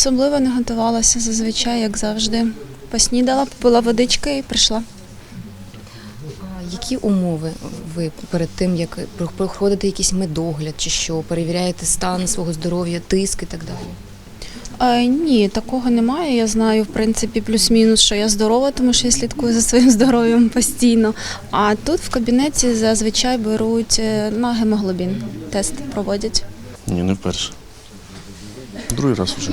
особливо не готувалася зазвичай, як завжди. Поснідала, попила водички і прийшла. Які умови ви перед тим, як проходите якийсь медогляд чи що, перевіряєте стан свого здоров'я, тиск і так далі? А, ні, такого немає. Я знаю, в принципі, плюс-мінус, що я здорова, тому що я слідкую за своїм здоров'ям постійно. А тут в кабінеті зазвичай беруть е, на гемоглобін. Тест проводять. Ні, не вперше. Другий раз вже.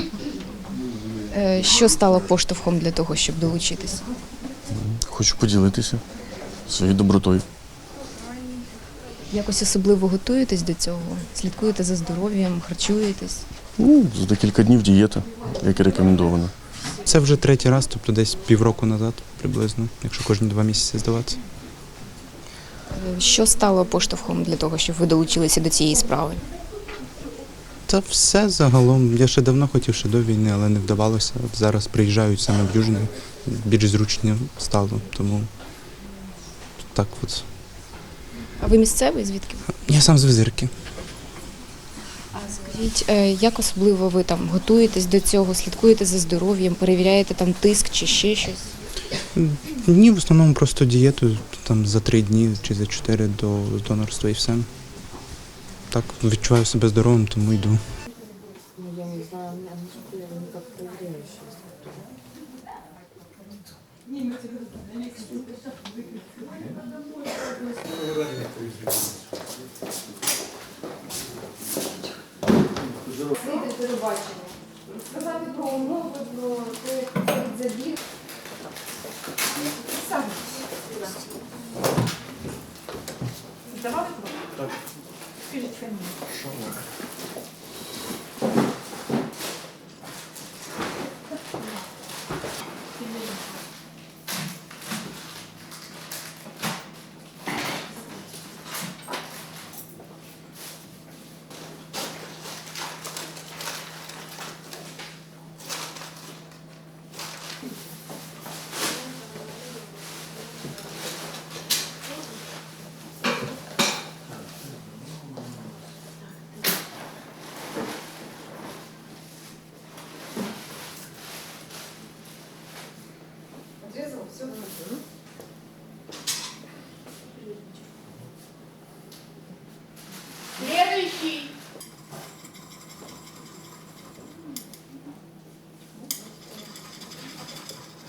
Е, Що стало поштовхом для того, щоб долучитись? Хочу поділитися своєю добротою. Якось особливо готуєтесь до цього? Слідкуєте за здоров'ям, харчуєтесь? Ну, за декілька днів дієта, як і рекомендовано. Це вже третій раз, тобто десь півроку назад приблизно, якщо кожні два місяці здаватися. Е, Що стало поштовхом для того, щоб ви долучилися до цієї справи? Та все загалом. Я ще давно хотів ще до війни, але не вдавалося. От Зараз приїжджають саме в Южне, більш зручно стало, тому так от. А ви місцевий? Звідки? Я сам з визирки. А скажіть, е, як особливо ви там готуєтесь до цього, слідкуєте за здоров'ям, перевіряєте там тиск чи ще щось? Ні, в основному просто дієту там за три дні чи за чотири до донорства і все. Так, відчуваю себе здоровим, тому йду. Сказати про умови, про те, як забіг. Здавали Так. Скажіть фамілію.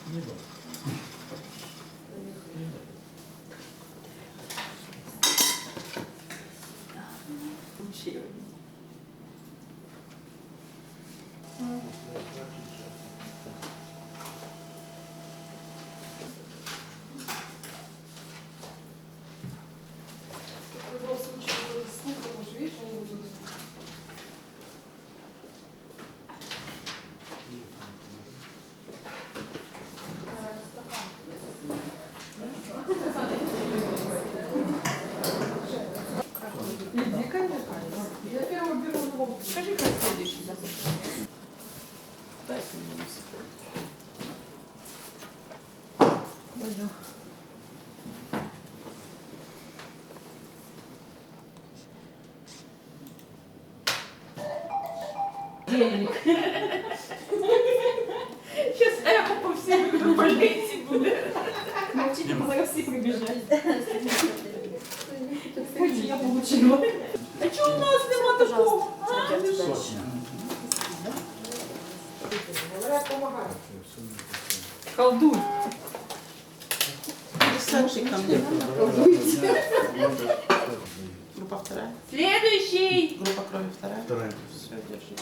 В денег. Сейчас эхо по всей больнице будет. Молчите, пока все прибежали. Хоть я получила. А что у нас нема такого? А? Колдуй. Ко. Группа вторая. Следующий. Группа крови вторая. Вторая. Все, держи.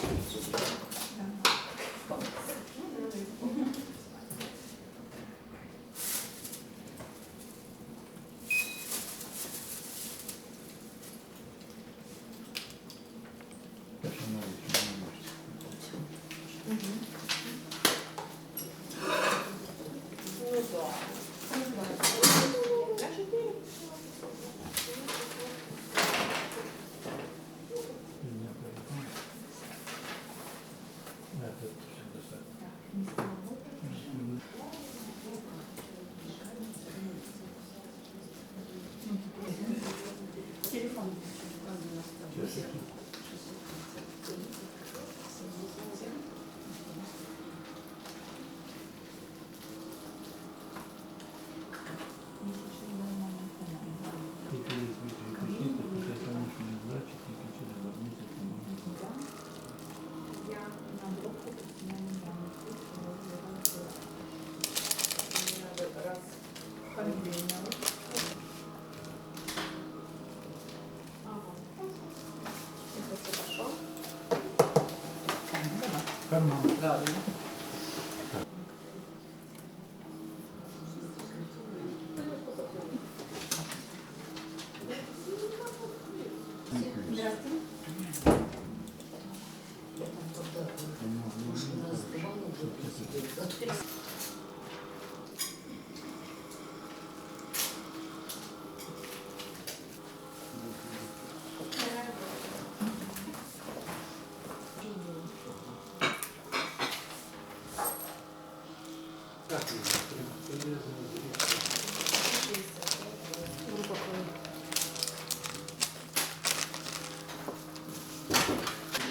Здравствуйте.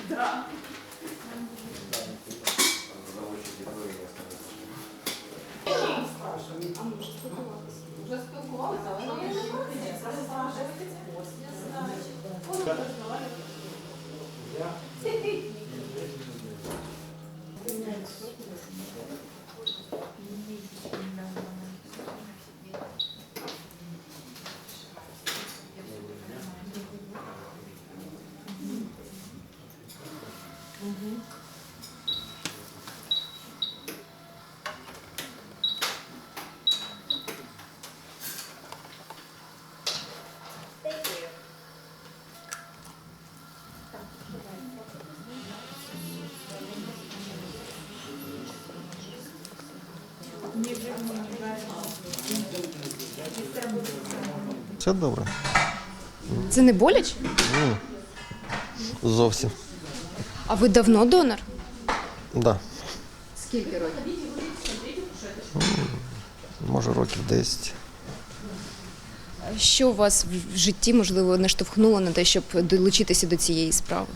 Да. Уже Все добре. Це не боляче? Зовсім. А ви давно донор? Да. Скільки років? Може років 10. Що вас в житті, можливо, наштовхнуло на те, щоб долучитися до цієї справи?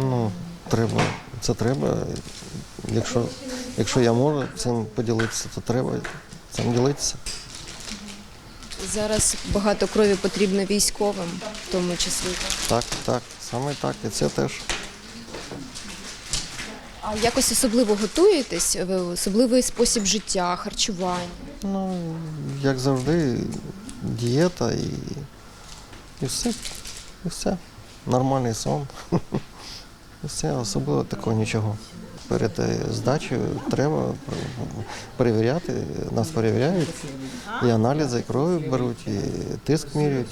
Ну, треба. Це треба. Якщо, якщо я можу цим поділитися, то треба цим ділитися. Зараз багато крові потрібно військовим, в тому числі. Так, так, саме так. І це теж. А якось особливо готуєтесь? Ви Особливий спосіб життя, харчування? Ну, як завжди, дієта і, і все. І все. Нормальний сон. І все, особливо такого нічого. Перед е, здачею треба перевіряти, нас перевіряють, і аналізи, і крові беруть, і тиск міряють.